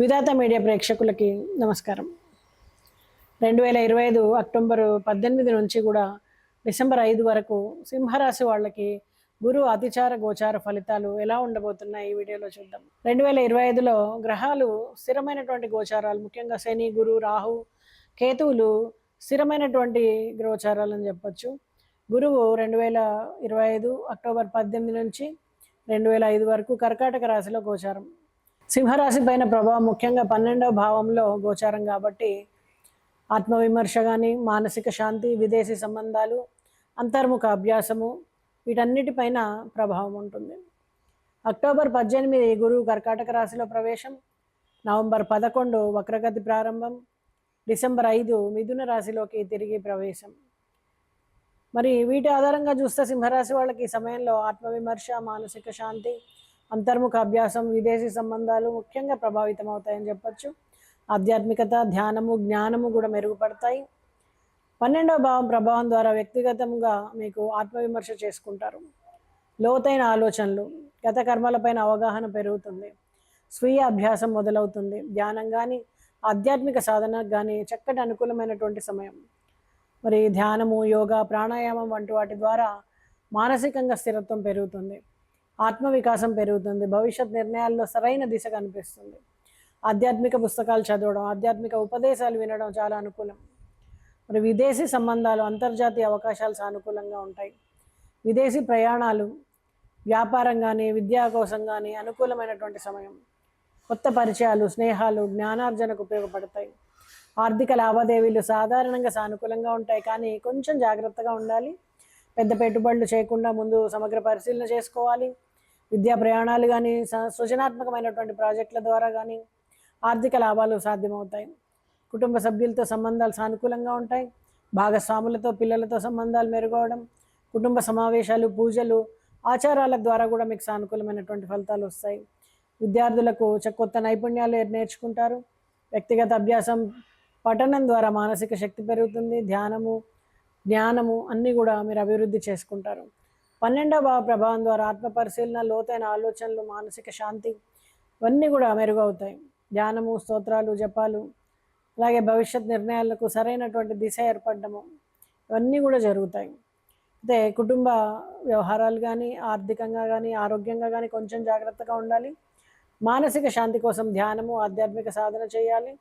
విధాత media ప్రేక్షకులకి నమస్కారం. రెండు వేల ఇరవై ఐదు అక్టోబర్ పద్దెనిమిది నుంచి కూడా డిసెంబర్ ఐదు వరకు సింహరాశి వాళ్ళకి గురు అతిచార గోచార ఫలితాలు ఎలా ఉండబోతున్నాయి ఈ వీడియోలో చూద్దాం. రెండు వేల ఇరవై ఐదులో గ్రహాలు స్థిరమైనటువంటి గోచారాలు ముఖ్యంగా శని గురు రాహు కేతువులు స్థిరమైనటువంటి గోచారాలు అని చెప్పొచ్చు. గురువు రెండు వేల ఇరవై ఐదు అక్టోబర్ పద్దెనిమిది నుంచి రెండు వేల ఐదు వరకు కర్కాటక రాశిలో గోచారం. సింహరాశి పైన ప్రభావం ముఖ్యంగా పన్నెండవ భావంలో గోచారం కాబట్టి ఆత్మవిమర్శ కానీ మానసిక శాంతి విదేశీ సంబంధాలు అంతర్ముఖ అభ్యాసము వీటన్నిటిపైన ప్రభావం ఉంటుంది. అక్టోబర్ పద్దెనిమిది గురువు కర్కాటక రాశిలో ప్రవేశం నవంబర్ పదకొండు వక్రగతి ప్రారంభం డిసెంబర్ ఐదు మిథున రాశిలోకి తిరిగి ప్రవేశం. మరి వీటి ఆధారంగా చూస్తే సింహరాశి వాళ్ళకి ఈ సమయంలో ఆత్మవిమర్శ మానసిక శాంతి అంతర్ముఖ అభ్యాసం విదేశీ సంబంధాలు ముఖ్యంగా ప్రభావితం అవుతాయని చెప్పచ్చు. ఆధ్యాత్మికత ధ్యానము జ్ఞానము కూడా మెరుగుపడతాయి. పన్నెండవ భావం ప్రభావం ద్వారా వ్యక్తిగతంగా మీకు ఆత్మవిమర్శ చేసుకుంటారు. లోతైన ఆలోచనలు గత కర్మలపైన అవగాహన పెరుగుతుంది. స్వీయ అభ్యాసం మొదలవుతుంది. ధ్యానం కానీ ఆధ్యాత్మిక సాధనకు కానీ చక్కటి అనుకూలమైనటువంటి సమయం. మరి ధ్యానము యోగా ప్రాణాయామం వంటి వాటి ద్వారా మానసికంగా స్థిరత్వం పెరుగుతుంది. ఆత్మవికాసం పెరుగుతుంది. భవిష్యత్ నిర్ణయాల్లో సరైన దిశ కనిపిస్తుంది. ఆధ్యాత్మిక పుస్తకాలు చదవడం ఆధ్యాత్మిక ఉపదేశాలు వినడం చాలా అనుకూలం. మరి విదేశీ సంబంధాలు అంతర్జాతీయ అవకాశాలు సానుకూలంగా ఉంటాయి. విదేశీ ప్రయాణాలు వ్యాపారం కానీ విద్యా కోసం కానీ అనుకూలమైనటువంటి సమయం. కొత్త పరిచయాలు స్నేహాలు జ్ఞానార్జనకు ఉపయోగపడతాయి. ఆర్థిక లావాదేవీలు సాధారణంగా సానుకూలంగా ఉంటాయి కానీ కొంచెం జాగ్రత్తగా ఉండాలి. పెద్ద పెట్టుబడులు చేయకుండా ముందు సమగ్ర పరిశీలన చేసుకోవాలి. విద్యా ప్రయాణాలు కానీ సృజనాత్మకమైనటువంటి ప్రాజెక్టుల ద్వారా కానీ ఆర్థిక లాభాలు సాధ్యమవుతాయి. కుటుంబ సభ్యులతో సంబంధాలు సానుకూలంగా ఉంటాయి. భాగస్వాములతో పిల్లలతో సంబంధాలు మెరుగవడం కుటుంబ సమావేశాలు పూజలు ఆచారాల ద్వారా కూడా మీకు సానుకూలమైనటువంటి ఫలితాలు వస్తాయి. విద్యార్థులకు చ- కొత్త నైపుణ్యాలు నేర్చుకుంటారు. వ్యక్తిగత అభ్యాసం పఠనం ద్వారా మానసిక శక్తి పెరుగుతుంది ధ్యానము జ్ఞానము అన్నీ కూడా మీరు అభివృద్ధి చేసుకుంటారు. పన్నెండవ భావ ప్రభావం ద్వారా ఆత్మ పరిశీలన లోతైన ఆలోచనలు మానసిక శాంతి ఇవన్నీ కూడా మెరుగవుతాయి. ధ్యానము స్తోత్రాలు జపాలు అలాగే భవిష్యత్ నిర్ణయాలకు సరైనటువంటి దిశ ఏర్పడము ఇవన్నీ కూడా జరుగుతాయి. అయితే కుటుంబ వ్యవహారాలు కానీ ఆర్థికంగా కానీ ఆరోగ్యంగా కానీ కొంచెం జాగ్రత్తగా ఉండాలి. మానసిక శాంతి కోసం ధ్యానము ఆధ్యాత్మిక సాధన చేయాలి.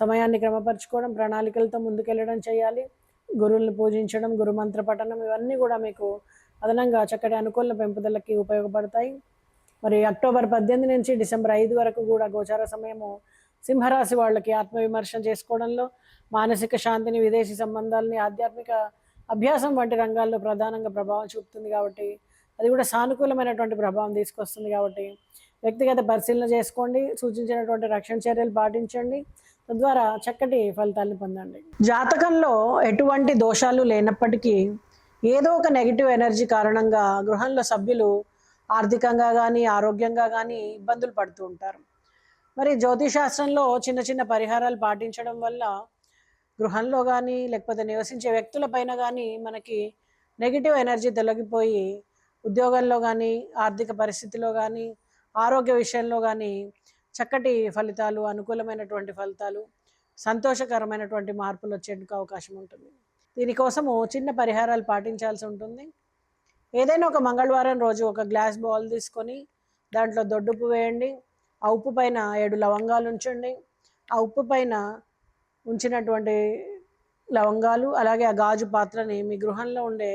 సమయాన్ని క్రమపరచుకోవడం ప్రణాళికలతో ముందుకెళ్ళడం చేయాలి. గురువులను పూజించడం గురుమంత్ర పఠనం ఇవన్నీ కూడా మీకు అదనంగా చక్కటి అనుకూల పెంపుదలకి ఉపయోగపడతాయి. మరి అక్టోబర్ పద్దెనిమిది నుంచి డిసెంబర్ ఐదు వరకు కూడా గోచార సమయము సింహరాశి వాళ్ళకి ఆత్మవిమర్శ చేసుకోవడంలో మానసిక శాంతిని విదేశీ సంబంధాలని ఆధ్యాత్మిక అభ్యాసం వంటి రంగాల్లో ప్రధానంగా ప్రభావం చూపుతుంది కాబట్టి అది కూడా సానుకూలమైనటువంటి ప్రభావం తీసుకొస్తుంది కాబట్టి వ్యక్తిగత పరిశీలన చేసుకోండి సూచించినటువంటి రక్షణ చర్యలు పాటించండి. తద్వారా చక్కటి ఫలితాలను పొందండి. జాతకంలో ఎటువంటి దోషాలు లేనప్పటికీ ఏదో ఒక నెగిటివ్ ఎనర్జీ కారణంగా గృహంలో సభ్యులు ఆర్థికంగా కానీ ఆరోగ్యంగా కానీ ఇబ్బందులు పడుతూ ఉంటారు. మరి జ్యోతిశాస్త్రంలో చిన్న చిన్న పరిహారాలు పాటించడం వల్ల గృహంలో కానీ లేకపోతే నివసించే వ్యక్తుల పైన కానీ మనకి నెగిటివ్ ఎనర్జీ తొలగిపోయి ఉద్యోగంలో కానీ ఆర్థిక పరిస్థితిలో కానీ ఆరోగ్య విషయంలో కానీ చక్కటి ఫలితాలు అనుకూలమైనటువంటి ఫలితాలు సంతోషకరమైనటువంటి మార్పులు వచ్చేందుకు అవకాశం ఉంటుంది. దీనికోసము చిన్న పరిహారాలు పాటించాల్సి ఉంటుంది. ఏదైనా ఒక మంగళవారం రోజు ఒక గ్లాస్ బౌల్ తీసుకొని దాంట్లో దొడ్డుపు వేయండి. ఆ ఉప్పు పైన ఏడు లవంగాలు ఉంచండి. ఆ ఉప్పు పైన ఉంచినటువంటి లవంగాలు అలాగే ఆ గాజు పాత్రని మీ గృహంలో ఉండే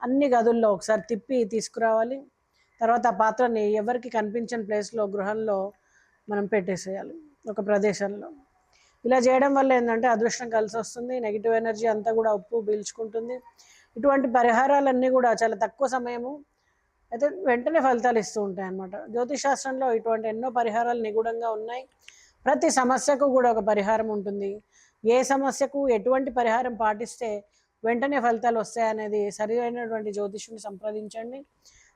అన్ని గదుల్లో ఒకసారి తిప్పి తీసుకురావాలి. తర్వాత ఆ పాత్రని ఎవరికి కనిపించని ప్లేస్లో గృహంలో మనం పెట్టేసేయాలి ఒక ప్రదేశంలో. ఇలా చేయడం వల్ల ఏంటంటే అదృష్టం కలిసి వస్తుంది నెగిటివ్ ఎనర్జీ అంతా కూడా ఉప్పు పీల్చుకుంటుంది. ఇటువంటి పరిహారాలన్నీ కూడా చాలా తక్కువ సమయము అయితే వెంటనే ఫలితాలు ఇస్తూ ఉంటాయి అన్నమాట జ్యోతిష్ శాస్త్రంలో ఇటువంటి ఎన్నో పరిహారాలు నిగూఢంగా ఉన్నాయి. ప్రతి సమస్యకు కూడా ఒక పరిహారం ఉంటుంది. ఏ సమస్యకు ఎటువంటి పరిహారం పాటిస్తే వెంటనే ఫలితాలు వస్తాయనేది సరైనటువంటి జ్యోతిష్యుని సంప్రదించండి.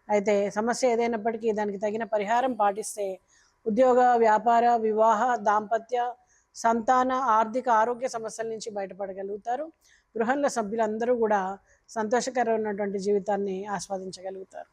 అయితే సమస్య ఏదైనప్పటికీ దానికి తగిన పరిహారం పాటిస్తే ఉద్యోగ వ్యాపార వివాహ దాంపత్య సంతాన ఆర్థిక ఆరోగ్య సమస్యల నుంచి బయటపడగలుగుతారు. గృహంలో సభ్యులందరూ కూడా సంతోషకరమైనటువంటి జీవితాన్ని ఆస్వాదించగలుగుతారు.